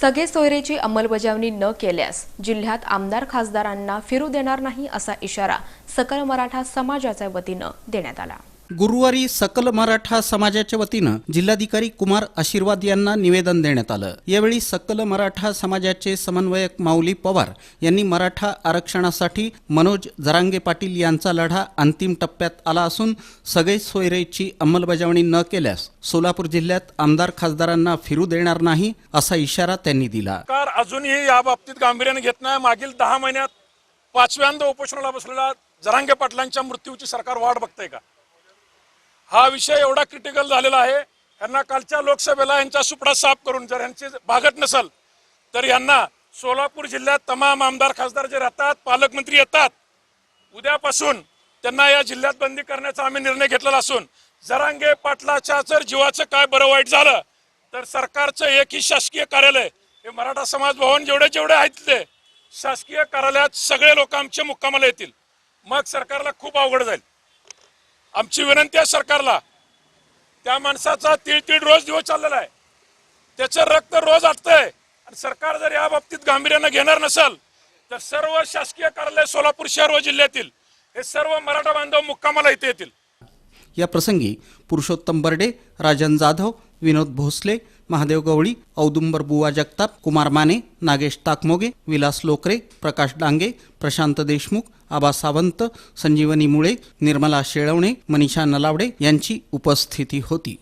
सगळे सोयरेची अंमलबजावणी न केल्यास जिल्ह्यात आमदार खासदारांना फिरू देणार नाही असा इशारा सकल मराठा समाजाच्या वतीनं देण्यात आला. गुरुवारी सकल मराठा समाजाच्या वतीनं जिल्हाधिकारी कुमार आशीर्वाद यांना निवेदन देण्यात आलं. यावेळी सकल मराठा समाजाचे समन्वयक माऊली पवार यांनी मराठा आरक्षणासाठी मनोज जरांगे पाटील यांचा लढा अंतिम टप्प्यात आला असून सगळे सोयरेची अंमलबजावणी न केल्यास सोलापूर जिल्ह्यात आमदार खासदारांना फिरू देणार नाही असा इशारा त्यांनी दिला. अजूनही या बाबतीत गांभीर्याने घेत नाही. मागील दहा महिन्यात पाचव्यांदा उपोषणाला बसलेला जरांगे पाटलांच्या मृत्यूची सरकार वाट बघतंय का? हा विषय एवढा क्रिटिकल झालेला आहे. यांना कालच्या लोकसभेला यांचा सुपडा साफ करून जर यांची भागत नसल तर यांना सोलापूर जिल्ह्यात तमाम आमदार खासदार जे राहतात पालकमंत्री येतात. उद्यापासून त्यांना या जिल्ह्यात बंदी करण्याचा आम्ही निर्णय घेतलेला असून जरांगे पाटलाच्या जर जीवाचं काय बरं वाईट झालं तर सरकारचं एकही शासकीय कार्यालय हे मराठा समाज भवन जेवढे जेवढे आहेत ते शासकीय कार्यालयात सगळे लोक आमच्या मुक्कामाला येतील. मग सरकारला खूप अवघड जाईल. आमची विनंती आहे सरकारला त्या माणसाचा तीळ तीळ रोज दिवस चाललेला आहे. त्याचं रक्त रोज आटतंय. आणि सरकार जर या बाबतीत गांभीर्यानं घेणार नसेल तर सर्व शासकीय कार्यालय सोलापूर शहर व जिल्ह्यातील हे सर्व मराठा बांधव मुक्कामाला इथे येतील. या प्रसंगी पुरुषोत्तम बर्डे राजन जाधव विनोद भोसले महादेव गवळी औदुंबर बुवा जगताप कुमार माने नागेश ताकमोगे विलास लोकरे प्रकाश डांगे प्रशांत देशमुख आबा सावंत संजीवनी मुळे निर्मला शेळवणे मनीषा नलावडे यांची उपस्थिती होती.